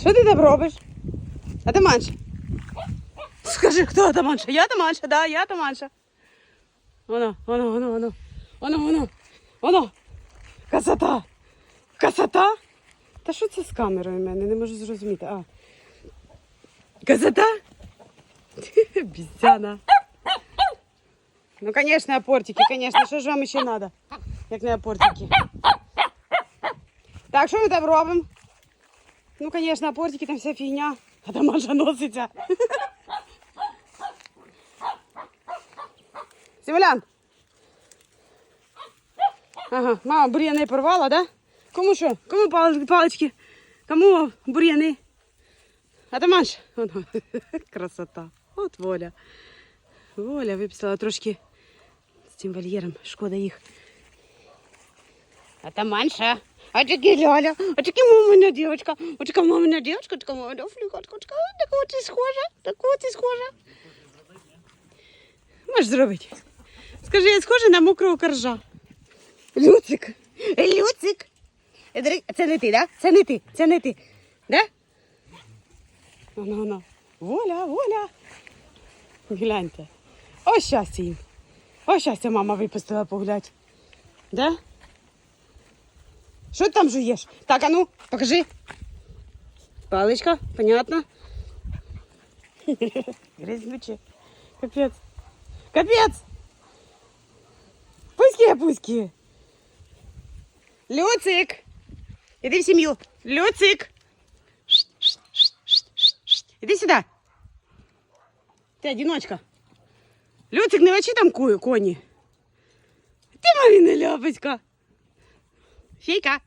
Що ти там робиш? Атаманша. Скажи, хто Атаманша? Я Атаманша, да, я Атаманша. Воно, воно, воно, воно. Воно, воно. Воно. Красота. Красота? Та що це з камерою в мене? Не можу зрозуміти. А. Красота? Бістяна. Ну, конечно, апортики, конечно. Що ж вам ще треба? Як не апортики. Так, що ми там робимо? Ну, конечно, апортики, там вся фігня. А там Маша носиться. Симулян. Ага, мама бур'яни порвала, да? Кому що? Кому пал- палички? Кому бур'яни? А там Маш? Красота. От воля. Воля виписала трошки з цим вольєром. Шкода їх. А там Манша. А таки Ляля, а таки мамина девочка, а така мамина девочка, така мамина флюкотка, така, такого ти схожа, такого ти схожа. Можеш зробити. Скажи, я схожа на мокрого коржа. Люцик. Люцик. Це не ти, да? Це не ти, це не ти. Да? Воно, воно. Воля, воля. Гляньте. Ось щастя їм. Ось щастя мама випустила погулять. Да? Що ти там жуєш? Так, а ну, покажи. Паличка, понятно. Грязнюче. Капець. Капець. Пуськи, пуськи. Люцик. Іди в сім'ю. Люцик. Шт, шт, шт, шт, шт, шт. Іди сюди. Ти одиночка. Люцик, не вечи там ку- коні. Ти Марина ляпочка. Fica!